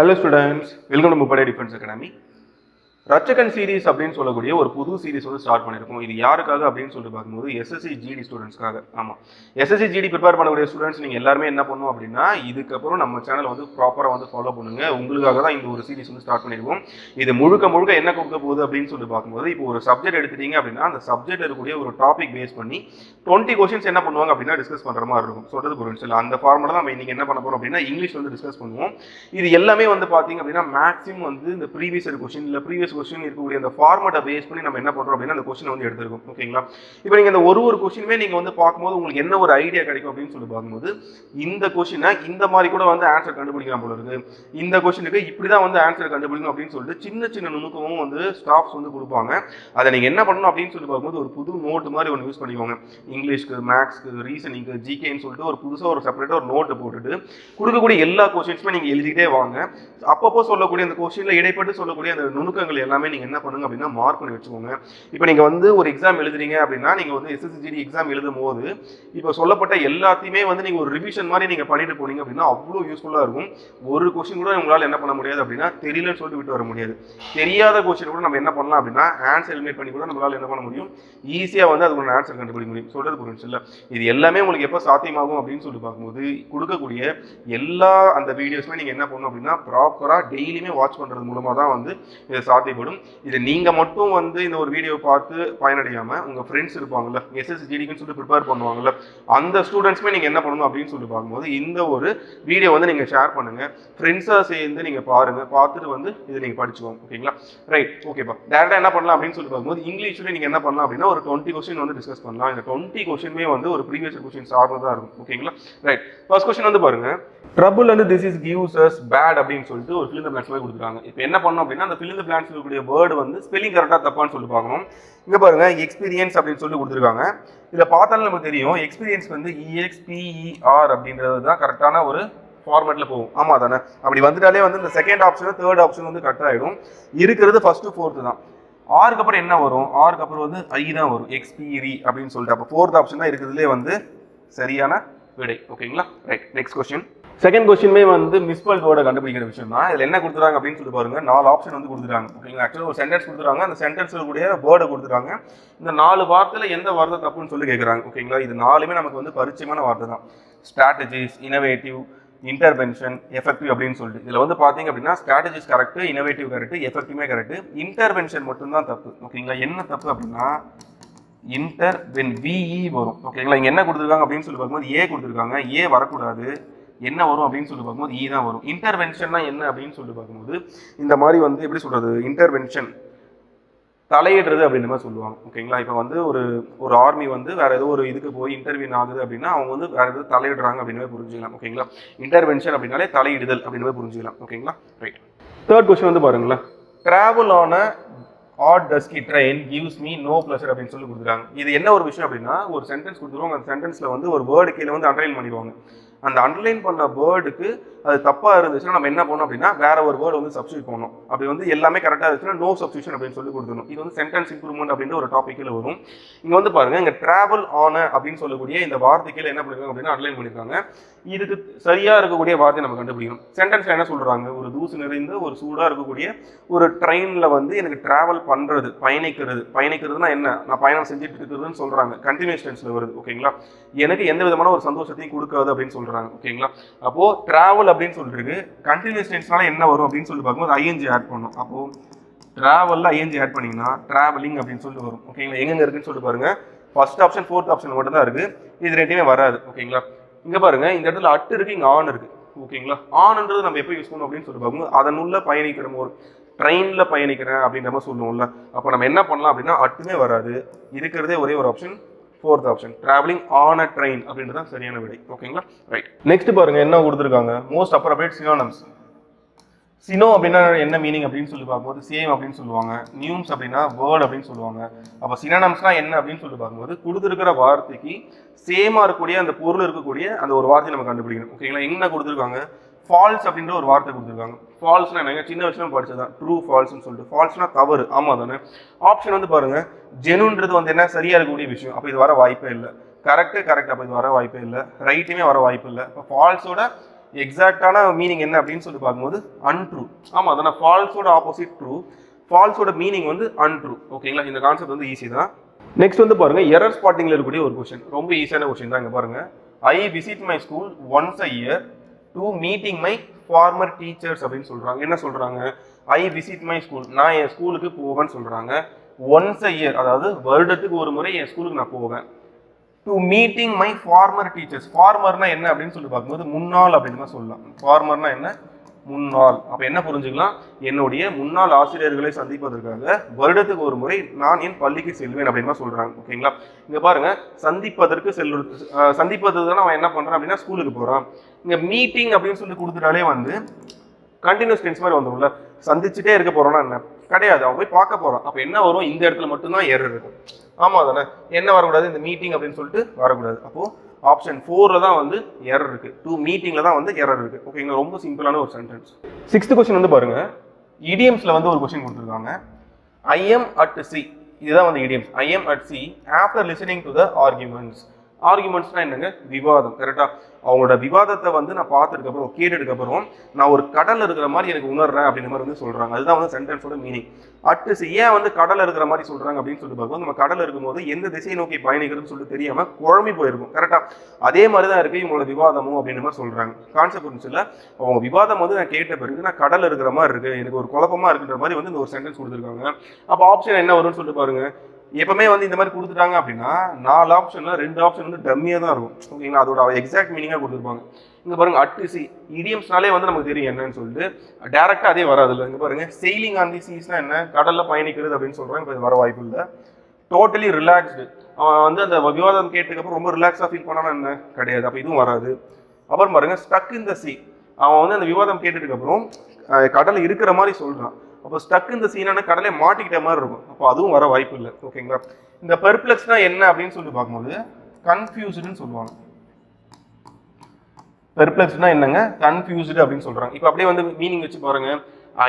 Hello students welcome to முப்படை defence academy Ratchagan series அப்படின்னு சொல்லக்கூடிய ஒரு புது சீரீஸ் வந்து ஸ்டார்ட் பண்ணியிருக்கோம். இது யாருக்காக அப்படின்னு சொல்லிட்டு பார்க்கும்போது எஸ்எஸ்சி ஜிடி ஸ்டூடெண்ட்ஸ்க்காக ஆமாம் எஸ்எஸ்சி ஜிடி ப்ரிப்பேர் பண்ணக்கூடிய ஸ்டூடெண்ட்ஸ் நீங்கள் எல்லாருமே என்ன பண்ணுவோம் அப்படின்னா இதுக்கப்புறம் நம்ம சேனலை வந்து ப்ராப்பராக வந்து ஃபாலோ பண்ணுங்க. உங்களுக்காக தான் இந்த ஒரு சீரீஸ் வந்து ஸ்டார்ட் பண்ணியிருக்கோம். இது முழுக்க முழுக்க என்ன கொடுக்க போகுது அப்படின்னு சொல்லி பார்க்கும்போது இப்போ ஒரு சப்ஜெக்ட் எடுத்துட்டீங்க அப்படின்னா அந்த சப்ஜெக்ட் இருக்கக்கூடிய ஒரு டாபிக் பேஸ் பண்ணி டுவெண்ட்டி கொஸ்டின்ஸ் என்ன பண்ணுவாங்க அப்படின்னா டிஸ்கஸ் பண்ணுற மாதிரி இருக்கும். சொல்றது புரிஞ்சு அந்த ஃபார்முலா தான் நம்ம இன்றைக்கி என்ன பண்ண போகிறோம் அப்படின்னா இங்கிலீஷ் வந்து டிஸ்கஸ் பண்ணுவோம். இது எல்லாமே வந்து பார்த்தீங்க அப்படின்னா மேக்ஸிமம் வந்து இந்த ப்ரீவியஸ் கொஸ்டின் இல்லை ப்ரீவியஸ் கொஸ்டின் இருக்கக்கூடிய அந்த ஃபார்மேட்டை பேஸ் பண்ணி நம்ம என்ன பண்ணுறோம் அப்படின்னா அந்த கொஸ்டின் வந்து எடுத்திருக்கோம். ஓகேங்களா? இப்போ நீங்கள் இந்த ஒரு ஒரு கொஸ்டினுமே நீங்கள் வந்து பார்க்கும்போது உங்களுக்கு என்ன ஒரு ஐடியா கிடைக்கும் அப்படின்னு சொல்லி பார்க்கும்போது இந்த கொஸ்டினை இந்த மாதிரி கூட வந்து ஆன்சர் கண்டுபிடிக்கலாம் போல இருக்கு. இந்த கொஸ்டினுக்கு இப்படி தான் வந்து ஆன்சர் கண்டுபிடிக்கணும் அப்படின்னு சொல்லிட்டு சின்ன சின்ன நுணுக்கமும் வந்து ஸ்டாஃப்ஸ் வந்து கொடுப்பாங்க. அதை நீங்கள் என்ன பண்ணணும் அப்படின்னு சொல்லி பார்க்கும்போது ஒரு புது நோட் மாதிரி ஒன்று யூஸ் பண்ணிக்கோங்க. இங்கிலீஷ்க்கு மேக்ஸ்க்கு ரீசனிங்க்கு ஜிகேன்னு சொல்லிட்டு ஒரு புதுசாக ஒரு செப்பரேட்டாக ஒரு நோட்டு போட்டுட்டு கொடுக்கக்கூடிய எல்லா கொஸ்டின்ஸுமே நீங்கள் எழுதிக்கிட்டே வாங்க. அப்பப்போ சொல்லக்கூடிய அந்த கொஸ்டினில் இடைப்பட்டு சொல்லக்கூடிய அந்த நுணுக்கங்கள் எல்லாமே நீங்கள் என்ன பண்ணுங்க அப்படின்னா மார்க் பண்ணி வச்சுக்கோங்க. இப்போ நீங்கள் வந்து ஒரு எக்ஸாம் எழுதுறீங்க அப்படின்னா நீங்கள் வந்து எஸ்எஸ்சிஜிடி எக்ஸாம் எழுதும் போது இப்போ சொல்லப்பட்ட எல்லாத்தையுமே வந்து நீங்கள் ஒரு ரிவிஷன் மாதிரி நீங்கள் பண்ணிட்டு போனீங்க அப்படின்னா அவ்வளோ யூஸ்ஃபுல்லாக இருக்கும். ஒரு கொஸ்டின் கூட உங்களால் என்ன பண்ண முடியாது அப்படின்னா தெரியலன்னு சொல்லிட்டு விட்டு வர முடியாது. தெரியாத கொஸ்டின் கூட நம்ம என்ன பண்ணலாம் அப்படின்னா ஆன்சர் எலிமினேட் பண்ணி கூட நம்மளால என்ன பண்ண முடியும்? ஈஸியாக வந்து அதுக்கு ஆன்சர் கண்டுபிடிக்க முடியும். சொல்கிறது புரிஞ்சு இல்லை? இது எல்லாமே உங்களுக்கு எப்போ சாத்தியமாகும் அப்படின்னு சொல்லி பார்க்கும்போது கொடுக்கக்கூடிய எல்லா அந்த வீடியோஸுமே நீங்கள் என்ன பண்ணணும் அப்படின்னா ப்ராப்பராக டெய்லியுமே வாட்ச் பண்ணுறது மூலமாக தான் வந்து இது சாத்தியப்படும் இது நீங்கள் மட்டும் வந்து இந்த ஒரு வீடியோ பார்த்து பயனடையாமல் உங்கள் ஃப்ரெண்ட்ஸ் இருப்பாங்கல்ல எஸ்எஸ்சி ஜிடிக்குன்னு சொல்லி ப்ரிப்பேர் பண்ணுவாங்கல்ல அந்த ஸ்டூடெண்ட்ஸுமே நீங்கள் என்ன பண்ணணும் அப்படின்னு சொல்லி பார்க்கும்போது இந்த ஒரு வீடியோ வந்து நீங்கள் ஷேர் பண்ணுங்கள் ஃப்ரெண்ட்ஸாக சேர்ந்து நீங்கள் பாருங்கள் பார்த்துட்டு வந்து இதை நீங்கள் படிச்சுக்கோங்க. ஓகேங்களா? ரைட் ஓகேப்பா டேரெக்டாக என்ன பண்ணலாம் அப்படின்னு சொல்லி பார்க்கும்போது இங்கிலீஷில் நீங்கள் என்ன பண்ணலாம் அப்படின்னா ஒரு டுவெண்ட்டி கொஸ்டின் வந்து டிஸ்கஸ் பண்ணலாம். இந்த டுவெண்ட்டி கொஸ்டினுமே வந்து ஒரு ப்ரீவியஸ் கொஸ்டின் சார்ந்ததாக இருக்கும். ஓகேங்களா? ரைட் ஃபர்ஸ்ட் கொஸ்டின் வந்து பாருங்கள் ட்ரபுள் வந்து this is gives us bad அப்படின்னு சொல்லிட்டு ஒரு ஃபிலிந்த பிளான்ஸ் போய் கொடுத்துருக்காங்க. இப்போ என்ன பண்ணோம் அப்படின்னா அந்த ஃபிலிந்த பிளான்ஸ் இருக்கக்கூடிய வேர்டு வந்து ஸ்பெல்லிங் கரெக்டாக தப்பான்னு சொல்லி பார்க்கணும். இங்கே பாருங்க எக்ஸ்பீரியன்ஸ் அப்படின்னு சொல்லி கொடுத்துருக்காங்க. இதில் பார்த்தாலும் நமக்கு தெரியும் எக்ஸ்பீரியன்ஸ் வந்து இஎக்ஸ்பிஇஆர் அப்படின்றது தான் கரெக்டான ஒரு ஃபார்மேட்டில் போகும். ஆமாம் தானே அப்படி வந்துட்டாலே வந்து இந்த செகண்ட் ஆப்ஷன் தேர்ட் ஆப்ஷன் வந்து கரெக்டாக ஆயிடும். இருக்கிறது ஃபஸ்ட்டு ஃபோர்த்து தான். ஆறுக்கு அப்புறம் என்ன வரும்? ஆறுக்கு அப்புறம் வந்து ஐ தான் வரும். எக்ஸ்பீரி அப்படின்னு சொல்லிட்டு. அப்போ ஃபோர்த் ஆப்ஷன் தான் இருக்கிறதுலே வந்து சரியான விடை. ஓகேங்களா ரைட் நெக்ஸ்ட் கொஸ்டின் செகண்ட் கொஸ்டின்மே வந்து மிஸ்பல் வேர்டை கண்டுபிடிக்கிற விஷயம் தான். இதில் என்ன கொடுத்துறாங்க அப்படின்னு சொல்லி பாருங்க. நாலு ஆப்ஷன் வந்து கொடுத்துருக்காங்க. ஓகேங்களா ஆக்சுவலாக ஒரு சென்டென்ஸ் கொடுத்துறாங்க அந்த சென்டென்ஸில் கூடிய வேர்டை கொடுத்துருக்காங்க. இந்த நாலு வார்த்தையில் எந்த வார்த்தை தப்புன்னு சொல்லி கேட்குறாங்க ஓகேங்களா இது நாலுமே நமக்கு வந்து பரிச்சயமான வார்த்தை தான். ஸ்ட்ராட்டஜிஸ் இனோவேட்டிவ் இன்டர்வென்ஷன் எஃபெக்டிவ் அப்படின்னு சொல்லிட்டு. இதில் வந்து பார்த்தீங்க அப்படின்னா ஸ்ட்ராட்டஜிஸ் கரெக்ட் இனோவேட்டிவ் கரெக்ட் எஃபெக்டிவே கரெக்ட் இன்டர்வென்ஷன் மட்டும்தான் தப்பு. ஓகேங்களா என்ன தப்பு அப்படின்னா இன்டர் வென் விஇ வரும். ஓகேங்களா இங்கே என்ன கொடுத்துருக்காங்க அப்படின்னு சொல்லி பார்க்கும்போது ஏ கொடுத்துருக்காங்க. ஏ வரக்கூடாது. என்ன வரும் அப்படின்னு சொல்லி பார்க்கும்போது ஈ தான் வரும். இன்டர்வென்ஷன்னா என்ன அப்படின்னு சொல்லி பார்க்கும்போது இந்த மாதிரி வந்து எப்படி சொல்கிறது இன்டர்வென்ஷன் தலையிடுறது அப்படின்ற மாதிரி சொல்லுவாங்க. ஓகேங்களா இப்போ வந்து ஒரு ஒரு ஆர்மி வந்து வேற ஏதோ ஒரு இதுக்கு போய் இன்டர்வியூ ஆகுது அப்படின்னா அவங்க வந்து வேற ஏதோ தலையிடுறாங்க அப்படின்னு மாதிரி புரிஞ்சுக்கலாம். ஓகேங்களா இன்டர்வென்ஷன் அப்படின்னாலே தலையிடுதல் அப்படின்னு மாதிரி புரிஞ்சுக்கலாம். ஓகேங்களா ரைட் தேர்ட் கொஸ்டின் வந்து பாருங்களேன். ட்ராவல் ஆன add dusky train gives me no pleasure அப்படின்னு சொல்லி கொடுத்துருக்காங்க இது என்ன ஒரு விஷயம் அப்படின்னா ஒரு சென்டென்ஸ் கொடுத்துருவாங்க. அந்த சென்டென்ஸில் வந்து ஒரு வேர்டு கீழே வந்து அண்டர்லைன் பண்ணிடுவாங்க. அந்த அண்டர்லைன் பண்ண வேர்டுக்கு அது தப்பாக இருந்துச்சுன்னா நம்ம என்ன பண்ணணும் அப்படின்னா வேற ஒரு வேர்டு வந்து சப்ஸ்டியூட் பண்ணணும். அப்படி வந்து எல்லாமே கரெக்டாக இருந்துச்சுன்னா நோ சப்ஸ்டியூஷன் அப்படின்னு சொல்லி கொடுத்துணும் இது வந்து சென்டென்ஸ் இம்ப்ரூவ்மெண்ட் அப்படின்ற ஒரு டாப்பிக்கில் வரும். இங்கே வந்து பாருங்க இங்கே டிராவல் ஆன அப்படின்னு சொல்லக்கூடிய இந்த வார்த்தைக்கில் என்ன பண்ணிருக்காங்க அப்படின்னா அட்லைன் பண்ணியிருக்காங்க இதுக்கு சரியாக இருக்கக்கூடிய வார்த்தை நம்ம கண்டுபிடிக்கணும். சென்டென்ஸ் என்ன சொல்கிறாங்க ஒரு தூசு நிறைந்த ஒரு சூடாக இருக்கக்கூடிய ஒரு ட்ரெயினில் வந்து எனக்கு டிராவல் பண்ணுறது பயணிக்கிறது. பயணிக்கிறதுனா என்ன? நான் பயணம் செஞ்சுட்டு இருக்கிறதுன்னு சொல்கிறாங்க கண்டினியூஸ் டென்ஸில் வருது ஓகேங்களா எனக்கு எந்த விதமான ஒரு சந்தோஷத்தையும் கொடுக்காது அப்படின்னு சொல்கிறாங்க ஓகேங்களா அப்போது டிராவல் அப்படின்னு சொல்லிருக்கு கண்டினியூஸ் டென்ஸ்னால என்ன வரும் அப்படின்னு சொல்லி பார்க்கும்போது ஐஎன்ஜி ஆட் பண்ணும். அப்போ டிராவலில் ஐஎன்ஜி ஆட் பண்ணீங்கன்னா டிராவலிங் அப்படின்னு சொல்லிட்டு வரும். ஓகேங்களா எங்கெங்க இருக்குன்னு சொல்லிட்டு பாருங்க. ஃபர்ஸ்ட் ஆப்ஷன் ஃபோர்த் ஆப்ஷன் மட்டும் தான் இருக்கு. இது ரெண்டுமே வராது. ஓகேங்களா இங்க பாருங்க இந்த இடத்துல அட்டு இருக்கு இங்கே ஆன் இருக்கு. ஓகேங்களா ஆன்ன்றது நம்ம எப்போ யூஸ் பண்ணணும் அப்படின்னு சொல்லி பார்க்கும்போது அதனுள்ள பயணிக்கிற ஒரு ட்ரெயினில் பயணிக்கிறேன் அப்படின்ற மாதிரி சொல்லுவோம்ல. அப்போ நம்ம என்ன பண்ணலாம் அப்படின்னா அட்டுமே வராது. இருக்கிறதே ஒரே ஒரு option fourth option travelling on a train அப்படின்றது தான் சரியான விடை. ஓகேங்களா ரைட் நெக்ஸ்ட் பாருங்க என்ன கொடுத்துருக்காங்க? மோஸ்ட் அப்ரோபிரேட் சினோனம்ஸ் சினோ அப்படின்னா என்ன மீனிங் அப்படின்னு சொல்லி பார்க்கும்போது சேம் அப்படின்னு சொல்லுவாங்க. நியூம்ஸ் அப்படின்னா வேர்ட் அப்படின்னு சொல்லுவாங்க. அப்போ சினனம்ஸ்னா என்ன அப்படின்னு சொல்லி பார்க்கும்போது கொடுத்துருக்கிற வார்த்தைக்கு சேமாக இருக்கக்கூடிய அந்த பொருள் இருக்கக்கூடிய அந்த ஒரு வார்த்தையை நம்ம கண்டுபிடிக்கணும். ஓகேங்களா என்ன கொடுத்துருக்காங்க? ஃபால்ஸ் அப்படின்ற ஒரு வார்த்தை கொடுத்துருக்காங்க. ஃபால்ஸ்னா என்னங்க? சின்ன வயசுல படிச்சதான் ட்ரூ ஃபால்ஸ்னு சொல்லிட்டு. ஃபால்ஸ்னா தவறு. ஆமா தானே ஆப்ஷன் வந்து பாருங்க. ஜெனுன்றது வந்து என்ன? சரியா இருக்கக்கூடிய விஷயம். அப்போ இது வர வாய்ப்பே இல்லை. கரெக்டு கரெக்ட் அப்போ இது வர வாய்ப்பே இல்லை. ரைட்டுமே வர வாய்ப்பு இல்லை. இப்போ ஃபால்ஸோட எக்ஸாக்டான மீனிங் என்ன அப்படின்னு சொல்லி பார்க்கும்போது அன்ட்ரூ ஆமாம் அதான ஃபால்ஸோட ஆப்போசிட் ட்ரூ ஃபால்ஸோட மீனிங் வந்து அன்ட்ரூ ஓகேங்களா இந்த கான்செப்ட் வந்து ஈஸி தான். நெக்ஸ்ட் வந்து பாருங்க. எரர் ஸ்பாட்டிங்ல இருக்கக்கூடிய ஒரு கொஸ்டின் ரொம்ப ஈஸியான கொஸ்டின் தான் இங்க பாருங்க. I visit my school once a year to meeting my former teachers அப்படின்னு சொல்கிறாங்க என்ன சொல்கிறாங்க ஐ விசிட் மை ஸ்கூல் நான் என் ஸ்கூலுக்கு போவேன்னு சொல்கிறாங்க ஒன்ஸ் அ இயர் அதாவது வருடத்துக்கு ஒரு முறை என் ஸ்கூலுக்கு நான் போவேன். To meeting my former teachers ஃபார்மர்னா என்ன அப்படின்னு சொல்லி பார்க்கும்போது முன்னாள் அப்படின்னு தான் சொல்லலாம். ஃபார்மர்னா என்ன? முன்னாள். அப்போ என்ன புரிஞ்சுக்கலாம்? என்னுடைய முன்னாள் ஆசிரியர்களை சந்திப்பதற்காக வருடத்துக்கு ஒரு முறை நான் என் பள்ளிக்கு செல்வேன் அப்படின்னு தான் சொல்றாங்க. ஓகேங்களா? இங்க பாருங்க. சந்திப்பதற்கு செல் சந்திப்பதற்கு தானே அவன் என்ன பண்றான் அப்படின்னா ஸ்கூலுக்கு போறான். இங்கே மீட்டிங் அப்படின்னு சொல்லி கொடுத்துட்டாலே வந்து கண்டினியூஸ் டென்ஸ் மாதிரி வந்துடும்ல சந்திச்சுட்டே இருக்க போகிறோன்னா என்ன? கிடையாது. அவன் போய் பார்க்க போகிறான் அப்போ என்ன வரும்? இந்த இடத்துல மட்டும்தான் எரர் இருக்கும். ஆமாம் தானே என்ன வரக்கூடாது? இந்த மீட்டிங் அப்படின்னு சொல்லிட்டு வரக்கூடாது. அப்போது ஆப்ஷன் ஃபோரில் தான் வந்து எரர் இருக்குது டூ மீட்டிங்கில் தான் வந்து எரர் இருக்குது ஓகேங்க ரொம்ப சிம்பிளான ஒரு சென்டென்ஸ் சிக்ஸ்த் கொஸ்டின் வந்து பாருங்கள் இடியம்ஸில் வந்து ஒரு கொஸ்டின் கொடுத்துருக்காங்க. ஐஎம் அட் சி இதுதான் வந்து idioms I'm at sea after listening to the arguments ஆர்குமெண்ட்ஸ்னா என்னங்க? விவாதம். கரெக்டாக அவங்களோட விவாதத்தை வந்து நான் பார்த்ததுக்கு அப்புறம் கேட்டதுக்கு அப்புறம் நான் ஒரு கடல் இருக்கிற மாதிரி எனக்கு உணர்றேன் அப்படின்ற மாதிரி வந்து சொல்கிறாங்க அதுதான் வந்து சென்டென்ஸோட மீனிங் அட்டு ஏன் வந்து கடல் இருக்கிற மாதிரி சொல்கிறாங்க அப்படின்னு சொல்லிட்டு பார்க்கும்போது நம்ம கடல் இருக்கும்போது எந்த திசையை நோக்கி பயணிக்கிறதுன்னு சொல்லிட்டு தெரியாமல் குழம்பி போயிருக்கும். கரெக்டாக அதே மாதிரி தான் இருக்குது இவங்களோட விவாதமும் அப்படின்ற மாதிரி சொல்கிறாங்க கான்செப்ட் இருந்துச்சுல அவங்க விவாதம் வந்து நான் கேட்ட பிறகு நான் கடல் இருக்கிற மாதிரி இருக்குது எனக்கு ஒரு குழப்பமா இருக்குன்ற மாதிரி வந்து இந்த ஒரு சென்டென்ஸ் கொடுத்துருக்காங்க. அப்போ ஆப்ஷன் என்ன வரும்னு சொல்லிட்டு பாருங்கள் எப்பவுமே வந்து இந்த மாதிரி கொடுத்துட்டாங்க அப்படின்னா நாலு ஆப்ஷன்ல ரெண்டு ஆப்ஷன் வந்து டம்மியாக தான் இருக்கும். ஓகேங்களா அதோட எக்ஸாக்ட் மீனிங்காக கொடுத்துருப்பாங்க. இங்கே பாருங்க அட்டு சி இடியம்ஸ்னாலே வந்து நமக்கு தெரியும் என்னன்னு சொல்லிட்டு. டேரெக்டாக அதே வராது இல்லை. இங்கே பாருங்க செயிலிங் ஆன் தி சீஸ்னா என்ன? கடலில் பயணிக்கிறது அப்படின்னு சொல்கிறாங்க இப்போ வர வாய்ப்பு இல்லை. டோட்டலி ரிலாக்ஸ்டு அவன் வந்து அந்த விவாதம் கேட்டதுக்கப்புறம் ரொம்ப ரிலாக்ஸாக ஃபீல் பண்ணானா என்ன? கிடையாது. அப்போ இதுவும் வராது. அப்புறம் பாருங்க ஸ்டக் இந்த சி அவன் வந்து அந்த விவாதம் கேட்டதுக்கப்புறம் கடல் இருக்கிற மாதிரி சொல்கிறான் அப்போ ஸ்டக் இந்த சீனான கடலை மாட்டிக்கிட்ட மாதிரி இருக்கும். அப்போ அதுவும் வர வாய்ப்பு இல்லை. ஓகேங்களா இந்த பெர்ப்ளெக்ஸ்னா என்ன அப்படின்னு சொல்லி பார்க்கும்போது கன்ஃபியூஸ்டுன்னு சொல்லுவாங்க. பெர்ப்ளெக்ஸ்னா என்னங்க? கன்ஃபியூஸ்டு அப்படின்னு சொல்றாங்க. இப்போ அப்படியே வந்து மீனிங் வச்சு பாருங்க.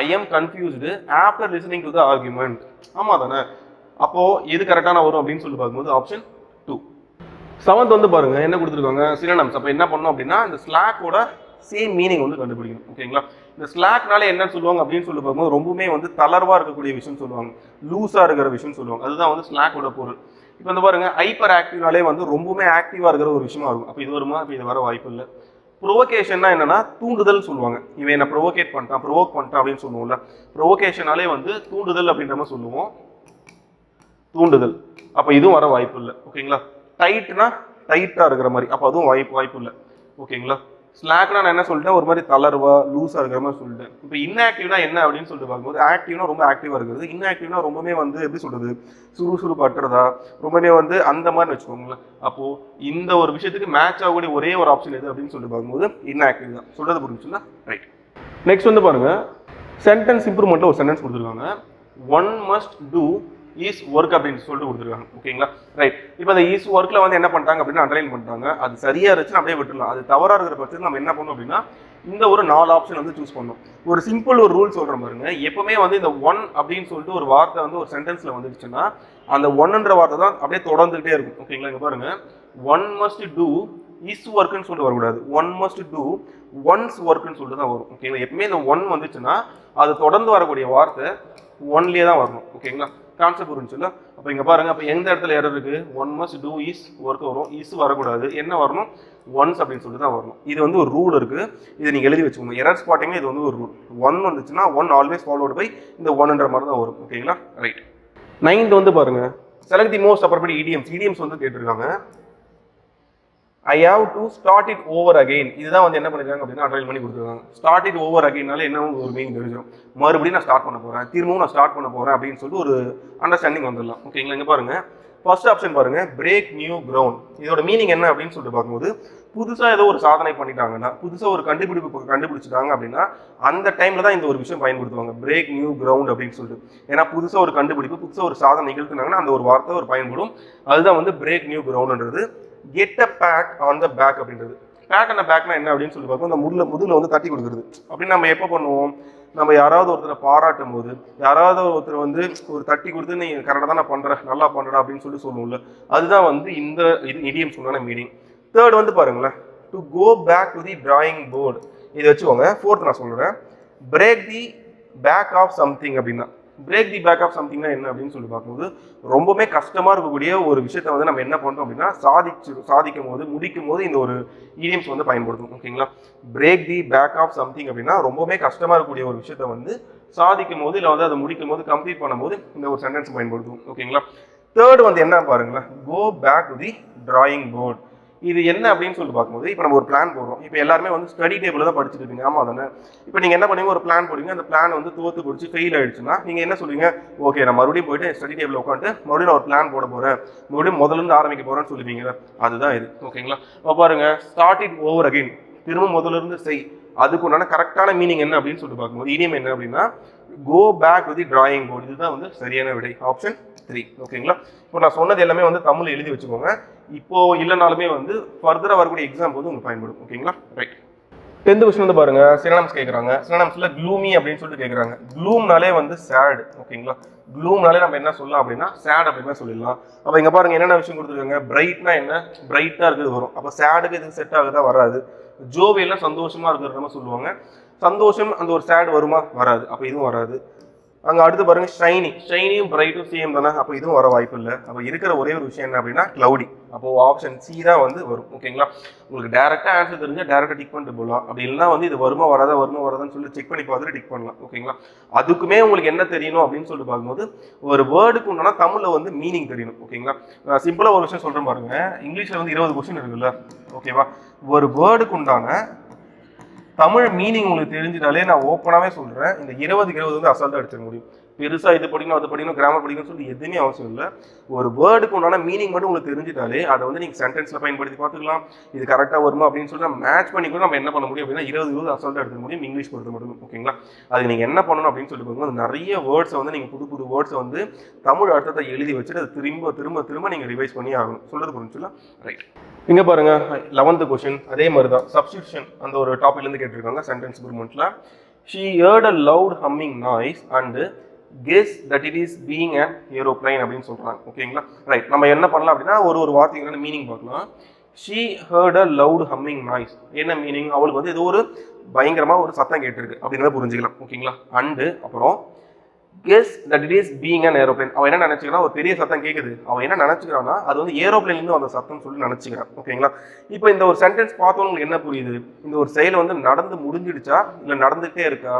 I am confused after listening to the argument ஆமா தானே? அப்போ எது கரெக்டான வரும் அப்படின்னு சொல்லி பார்க்கும்போது ஆப்ஷன் டூ செவன்த் வந்து பாருங்க என்ன கொடுத்துருக்காங்க? சிலனம்ஸ் அப்போ என்ன பண்ணோம் அப்படின்னா இந்த ஸ்லாக்கோட சேம் மீனிங் வந்து கண்டுபிடிக்கணும். ஓகேங்களா இந்த ஸ்லாக்னால என்னன்னு சொல்லுவாங்க அப்படின்னு சொல்லி பார்க்கும்போது ரொம்பவுமே வந்து தளர்வாக இருக்கக்கூடிய விஷயம் சொல்லுவாங்க. லூஸாக இருக்கிற விஷயம் சொல்லுவாங்க. அதுதான் வந்து ஸ்லாக்கோட பொருள். இப்போ வந்து பாருங்க ஹைப்பர் ஆக்டிவ்னாலே வந்து ரொம்பவுமே ஆக்டிவாக இருக்கிற ஒரு விஷயமா இருக்கும். அப்போ இது வருமா? அப்போ இது வர வாய்ப்பு இல்லை. ப்ரொவோகேஷன்னா என்னன்னா தூண்டுதல் சொல்லுவாங்க. இவன் என்ன ப்ரொவோகேட் பண்ணிட்டான் ப்ரொவோக் பண்ணிட்டான் அப்படின்னு சொல்லுவோம்ல. ப்ரொவோகேஷனாலே வந்து தூண்டுதல் அப்படின்ற மாதிரி சொல்லுவோம். தூண்டுதல். அப்போ இதுவும் வர வாய்ப்பு இல்லை. ஓகேங்களா டைட்னா டைட்டாக இருக்கிற மாதிரி. அப்போ அதுவும் வாய்ப்பு வாய்ப்பு இல்லை. ஓகேங்களா ஸ்லாக்னா நான் என்ன சொல்லிட்டேன்? ஒரு மாதிரி தளர்வா லூஸாக இருக்கிற மாதிரி சொல்லிட்டேன். இப்போ இன்ஆக்டிவ்னா என்ன அப்படின்னு சொல்லிட்டு பார்க்கும்போது ஆக்டிவ்னா ரொம்ப ஆக்டிவாக இருக்குது இன்ஆக்டிவ்னா ரொம்பவே வந்து எப்படி சொல்றது? பட்டுறதா ரொம்பவே வந்து அந்த மாதிரி வச்சுக்கோங்களேன். அப்போது இந்த ஒரு விஷயத்துக்கு மேட்ச் ஆகக்கூடிய ஒரே ஒரு ஆப்ஷன் எது அப்படின்னு சொல்லிட்டு பார்க்கும்போது இன்ஆக்டிவ் தான் சொல்றது புரிஞ்சுங்களா? ரைட் நெக்ஸ்ட் வந்து பாருங்க. சென்டென்ஸ் இம்ப்ரூவ்மெண்ட்டில் ஒரு சென்டென்ஸ் கொடுத்துருக்காங்க. One must do his work அப்படின்னு சொல்லிட்டு கொடுத்துருக்காங்க. ஓகேங்களா ரைட் இப்போ அந்த ஈஸ் ஒர்க்கில் வந்து என்ன பண்ணிட்டாங்க அப்படின்னு அண்டர்லைன் பண்ணிட்டாங்க அது சரியாக இருந்துச்சுன்னா அப்படியே விட்டுலாம் அது தவறாக இருக்கிற பட்சத்தில் நம்ம என்ன பண்ணணும் அப்படின்னா இந்த ஒரு நாலு ஆப்ஷன் வந்து சூஸ் பண்ணணும். ஒரு சிம்பிள் ஒரு ரூல் சொல்கிற பாருங்க. எப்பவுமே வந்து இந்த ஒன் அப்படின்னு சொல்லிட்டு ஒரு வார்த்தை வந்து ஒரு சென்டென்ஸில் வந்துடுச்சுன்னா அந்த ஒன்னுன்ற வார்த்தை தான் அப்படியே தொடர்ந்துகிட்டே இருக்கும். ஓகேங்களா இங்கே பாருங்க. ஒன் மஸ்ட் டூ இஸ் ஒர்க்குன்னு சொல்லிட்டு வரக்கூடாது. ஒன் மஸ்ட் டூ ஒன்ஸ் ஒர்க்குன்னு சொல்லிட்டு தான் வரும். ஓகேங்களா எப்பவுமே இந்த ஒன் வந்துச்சுன்னா அது தொடர்ந்து வரக்கூடிய வார்த்தை ஒன்லேயே தான் வரணும். ஓகேங்களா கான்செப்ட் புரிஞ்சுல அப்போ இங்கே பாருங்கள் அப்போ எந்த இடத்துல எரர் இருக்குது one must do his work வரும். இஸ் வரக்கூடாது. என்ன வரணும்? ஒன்ஸ் அப்படின்னு சொல்லிட்டு தான் வரணும். இது வந்து ஒரு ரூல் இருக்குது இதை நீங்கள் எழுதி வச்சுக்கோங்க. எரர் ஸ்பாட்டிங் இது வந்து ஒரு ரூல் ஒன் வந்துச்சுன்னா ஒன் ஆல்வேஸ் ஃபாலோடு பை இந்த ஒன்ன்ற மாதிரி தான் வரும். ஓகேங்களா ரைட் நைன்த் வந்து பாருங்க. செலக்ட் தி மோஸ்ட் அப்புறப்படி இடிஎம்ஸ் இடிஎம்ஸ் வந்து கேட்டிருக்காங்க. I have to start it over again இதுதான் வந்து என்ன பண்ணிருக்காங்க அப்படின்னா அட்ரைல் பண்ணி கொடுத்துருக்காங்க. ஸ்டார்ட் இட் ஓவர் அகைன்னால என்ன ஒரு மீனிங் தெரிஞ்சிடும். மறுபடியும் நான் ஸ்டார்ட் பண்ண போறேன். திரும்பவும் நான் ஸ்டார்ட் பண்ண போறேன் அப்படின்னு சொல்லிட்டு ஒரு அண்டர்ஸ்டாண்டிங் வந்துடலாம். ஓகேங்களா இங்க பாருங்க. ஃபர்ஸ்ட் ஆப்ஷன் பாருங்க. பிரேக் நியூ கிரவுண்ட் இதோட மீனிங் என்ன அப்படின்னு சொல்லிட்டு பார்க்கும்போது புதுசாக ஏதோ ஒரு சாதனை பண்ணிட்டாங்கன்னா புதுசாக ஒரு கண்டுபிடிப்பு கண்டுபிடிச்சிட்டாங்க அப்படின்னா அந்த டைமில் தான் இந்த ஒரு விஷயம் பயன்படுத்துவாங்க. பிரேக் நியூ கிரவுண்ட் அப்படின்னு சொல்லிட்டு. ஏன்னா புதுசாக ஒரு கண்டுபிடிப்பு புதுசாக ஒரு சாதனை நிகழ்த்தினாங்கன்னா அந்த ஒரு வார்த்தை ஒரு பயன்படும். அதுதான் வந்து break new கிரவுண்ட்ன்றது get a back on the back அப்படின்றது. பேக் அண்ட் பேக்னா என்ன அப்படின்னு சொல்லி பார்ப்போம் இந்த முதுல முதுகுல வந்து தட்டி கொடுக்குறது. அப்படின்னு நம்ம எப்போ பண்ணுவோம்? நம்ம யாராவது ஒருத்தரை பாராட்டும் போது யாராவது ஒருத்தர் வந்து ஒரு தட்டி கொடுத்து நீ கரெக்டாக தான் நான் பண்ணுறேன் நல்லா பண்ணுறேன் அப்படின்னு சொல்லி சொல்லுவோம்ல. அதுதான் வந்து இந்த இது இடியம் சொன்னான மீனிங் தேர்ட் வந்து பாருங்களேன். To go back to the drawing board இதை வச்சுக்கோங்க. ஃபோர்த் நான் சொல்கிறேன் break the back of something அப்படின்னா பிரேக் தி பேக் ஆஃப் சம்திங்னா என்ன அப்படின்னு சொல்லி பார்க்கும்போது ரொம்பவுமே கஷ்டமாக இருக்கக்கூடிய ஒரு விஷயத்த வந்து நம்ம என்ன பண்ணுறோம் அப்படின்னா சாதிச்சு சாதிக்கும் போது முடிக்கும் போது இந்த ஒரு இடியம்ஸ் வந்து பயன்படுத்தும் ஓகேங்களா break the back of something அப்படின்னா ரொம்பவுமே கஷ்டமாக இருக்கக்கூடிய ஒரு விஷயத்த வந்து சாதிக்கும் போது இல்லை வந்து அதை முடிக்கும் போது கம்ப்ளீட் பண்ணும்போது இந்த ஒரு சென்டென்ஸ் பயன்படுத்தும் ஓகேங்களா தேர்ட் வந்து என்ன பாருங்களேன்? Go back to the drawing board இது என்ன அப்படின்னு சொல்லிட்டு பார்க்கும்போது இப்போ நம்ம ஒரு பிளான் போடுறோம். இப்போ எல்லாருமே வந்து ஸ்டடி டேபிள் தான் படிச்சுட்டு இருப்பீங்க. ஆமாம் தானே இப்போ நீங்கள் என்ன பண்ணுவீங்க? ஒரு பிளான் போடுவீங்க. அந்த பிளான் வந்து தோத்து பிடிச்சி ஃபெயில் ஆயிடுச்சுன்னா நீங்கள் என்ன சொல்லுவீங்க? ஓகே நான் மறுபடியும் போயிட்டு ஸ்டடி டேபிள் உட்காந்து மறுபடியும் நான் ஒரு பிளான் போட போகிறேன் மறுபடியும் முதல்ல இருந்து ஆரம்பிக்க போகிறேன்னு சொல்லுவீங்க. அதுதான் இது. ஓகேங்களா இப்போ பாருங்க. ஸ்டார்ட் இட் ஓவர் அகைன் திரும்ப முதல்ல இருந்து செய். அதுக்கு உண்டான கரெக்டான மீனிங் என்ன அப்படின்னு சொல்லிட்டு பார்க்கும்போது இனியம் என்ன அப்படின்னா go back with the drawing board இதுதான் வந்து சரியான விடை. ஆப்ஷன் த்ரீ ஓகேங்களா இப்போ நான் சொன்னது எல்லாமே வந்து தமிழ் எழுதி வச்சுக்கோங்க. இப்போ இல்லைனாலுமே வந்து ஃபர்தராக வரக்கூடிய எக்ஸாம் வந்து உங்களுக்கு பயன்படும். ஓகேங்களா ரைட் டென்த் கொஸ்டின் வந்து பாருங்க. சினனம்ஸ் கேட்குறாங்க சினனம்ஸ்ல க்ளூமி அப்படின்னு சொல்லிட்டு கேட்குறாங்க க்ளூம்னாலே வந்து சேடு ஓகேங்களா க்ளூம்னாலே நம்ம என்ன சொல்லலாம் அப்படின்னா சேட் அப்படின்னு சொல்லிடலாம். அப்போ இங்கே பாருங்க என்னென்ன விஷயம் கொடுத்துருக்காங்க? பிரைட்னா என்ன? பிரைட்டாக இருக்குது வரும். அப்போ சேடுக்கு இது செட் ஆகுதா? வராது. ஜோவியெல்லாம் சந்தோஷமா இருக்கிற நம்ம சொல்லுவாங்க. சந்தோஷம் அந்த ஒரு சேட் வருமா? வராது. அப்போ இதுவும் வராது. அங்கே அடுத்து பாருங்க ஷைனி. ஷைனியும் பிரைட்டும் சேம் தானே. அப்போ இதுவும் வர வாய்ப்பு இல்லை. அப்போ இருக்கிற ஒரே ஒரு விஷயம் என்ன அப்படின்னா கிளவுடி அப்போ ஆப்ஷன் சி தான் வந்து வரும். ஓகேங்களா உங்களுக்கு டேரெக்டாக ஆன்சர் தெரிஞ்சால் டேரெக்டாக டிக் பண்ணிட்டு போகலாம். அப்படி இல்லைனா வந்து இது வருமா வராதா வருமா வராதான்னு சொல்லி செக் பண்ணி பார்த்துட்டு டிக் பண்ணலாம். ஓகேங்களா அதுக்குமே உங்களுக்கு என்ன தெரியணும் அப்படின்னு சொல்லிட்டு பார்க்கும்போது ஒரு வேர்டுக்கு உண்டான தமிழில் வந்து மீனிங் தெரியணும். ஓகேங்களா சிம்பிளாக ஒரு விஷயம் சொல்கிறேன் பாருங்க. இங்கிலீஷில் வந்து இருபது கொஸ்டின் இருக்குல்ல. ஓகேவா ஒரு வேர்டுக்கு உண்டான தமிழ் மீனிங் உங்களுக்கு தெரிஞ்சுனாலே நான் ஓப்பனாகவே சொல்கிறேன் இந்த இருபது இருபது வந்து அசால்ட்டாக எடுத்துக்க முடியும். பெருசாக இது படிக்கணும் அது படிக்கணும் கிராமர் படிக்கணும்னு சொல்லி எதுவுமே அவசியம் இல்லை. ஒரு வேர்டுக்கு உண்டான மீனிங் மட்டும் உங்களுக்கு தெரிஞ்சிட்டாலே அதை வந்து நீங்கள் சென்டென்ஸில் பயன்படுத்தி பார்த்துக்கலாம். இது கரெக்டாக வருமா அப்படின்னு சொல்லி நம்ம மேட்ச் பண்ணி கூட நம்ம என்ன பண்ண முடியும் அப்படின்னா இருபது இருபது அசால்ட்டாக எடுத்துக்க முடியும் இங்கிலீஷ் பொறுத்த மட்டும் ஓகேங்களா அது நீங்கள் என்ன பண்ணணும் அப்படின்னு சொல்லி பார்க்கும்போது நிறைய வேர்ட்ஸை வந்து நீங்கள் புது புது வேர்ட்ஸை வந்து தமிழ் அர்த்தத்தை எழுதி வச்சுட்டு அதை திரும்ப திரும்ப திரும்ப நீங்கள் ரிவைஸ் பண்ணி ஆகணும். சொல்கிறது புரிஞ்சுலாம் ரைட் இங்கே பாருங்க லெவன்த்து கொஸ்டின் அதே மாதிரி தான் சப்ஸ்டியூஷன் அந்த ஒரு டாப்பிக்லேருந்து கேட்டிருக்காங்க sentence இம்ப்ரூவ்மெண்ட்ல she heard a loud humming noise and guess that it is being a aeroplane அப்படின்னு சொல்றாங்க. ஓகேங்களா ரைட் நம்ம என்ன பண்ணலாம் அப்படின்னா ஒரு ஒரு வார்த்தைக்கான மீனிங் பார்க்கலாம். She heard a loud humming noise என்ன மீனிங் அவளுக்கு வந்து ஏதோ ஒரு பயங்கரமா ஒரு சத்தம் கேட்டிருக்கு அப்படின்றத புரிஞ்சுக்கலாம். ஓகேங்களா அண்டு அப்புறம் guess that it is being an aeroplane அவன் என்ன நினைச்சுக்கிறான் ஒரு பெரிய சத்தம் கேட்குது அவன் என்ன நினைச்சுக்கிறான்னா அது வந்து ஏரோப்ளேன்லேருந்து வந்த சத்தம் சொல்லி நினைச்சுக்கிறான். ஓகேங்களா இப்போ இந்த ஒரு சென்டென்ஸ் பார்த்தோம் உங்களுக்கு என்ன புரியுது? இந்த ஒரு செயல் வந்து நடந்து முடிஞ்சிடுச்சா? இல்லை நடந்துகிட்டே இருக்கா?